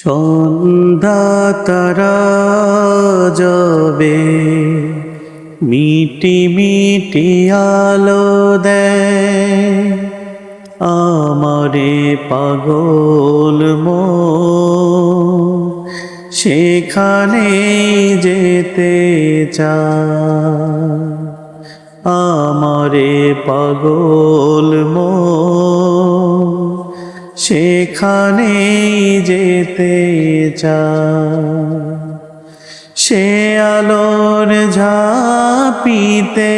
সন্ধ্যা তারা যাবে। মিটি মিটি আলো দেয় আমারে পাগল মো সেখানে যেতে চা আমারে পাগল মো সেখানে যেতে চায়। সে আলোর ঝাপিতে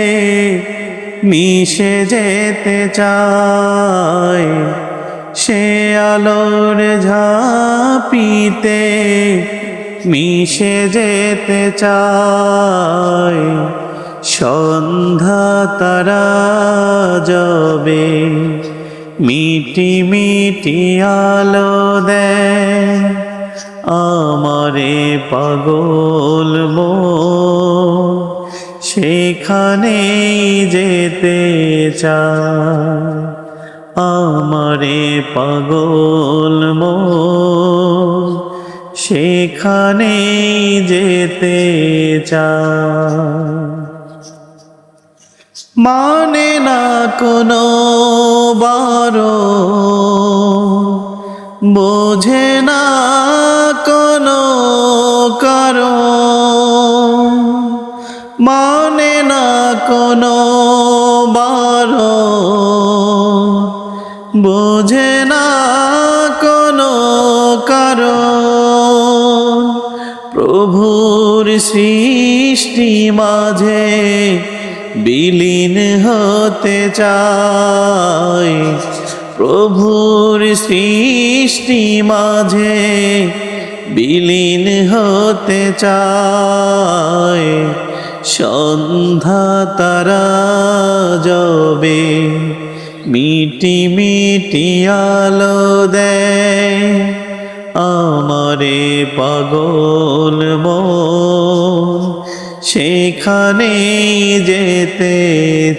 মিশে যেতে চায়। সে আলোর ঝাপিতে মিশে যেতে চায়। সন্ধ্যা তারা যাবে। মিটি মিটি আলো দেয় আমারে পাগল মো সেখানে যেতে চায় আমারে পাগল মো সেখানে যেতে চায় মানে না কোনো বারো বোঝে না কোনো কারও মানে না কোনো বারো বোঝে না কোনো কারও প্রভুর সৃষ্টি মাঝে বিলীন হতে চায়। প্রভুর সৃষ্টি মাঝে বিলীন হতে চায়। সন্ধ্যা তারা যাবে মিটি মিটি আলো দেয়। আমারে পাগল মন সেখানে যেতে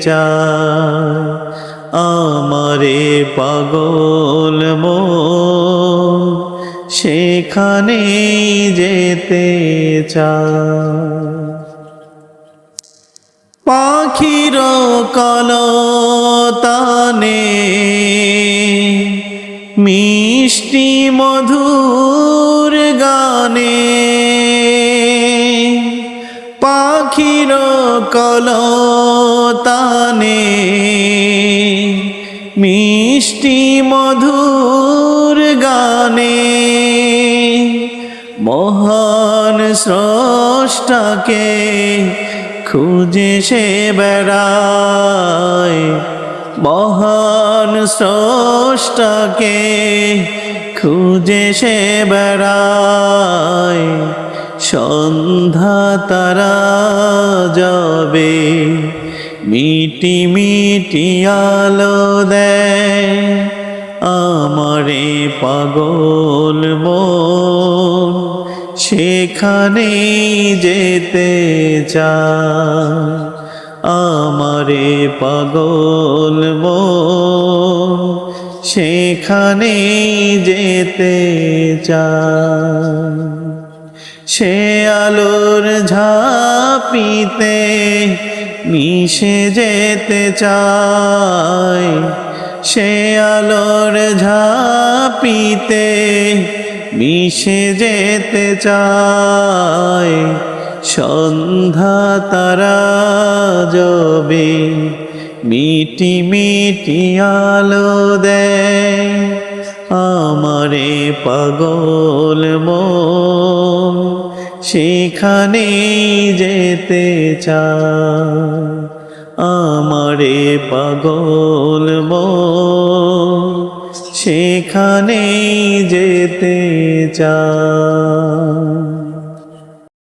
চায়। আমারে পাগল মন সেখানে যেতে পাখির কলতানে মিষ্টি মধুর গানে। পাখির কলতানে মিষ্টি মধুর গানে মহান স্রষ্টাকে খুঁজে সে বেড়ায়। মহান স্রষ্টাকে খুঁজে সে বেড়ায়। সন্ধ্যা তারা যাবে। মিটি মিটি আলো দেয় আমারে পাগল মন। সেখানে যেতে চায় আমারে পাগল মন। সেখানে যেতে চায় সে আলোর ঝাপিতে মিশে যেতে চায়। সে আলোর ঝাপিতে মিশে যেতে চায়। সন্ধ্যা তারা যাবে মিটি মিটি আলো দেয়। আমারে পাগল মন সেখানে যেতে চা আমারে পাগল সেখানে যেতে চায়।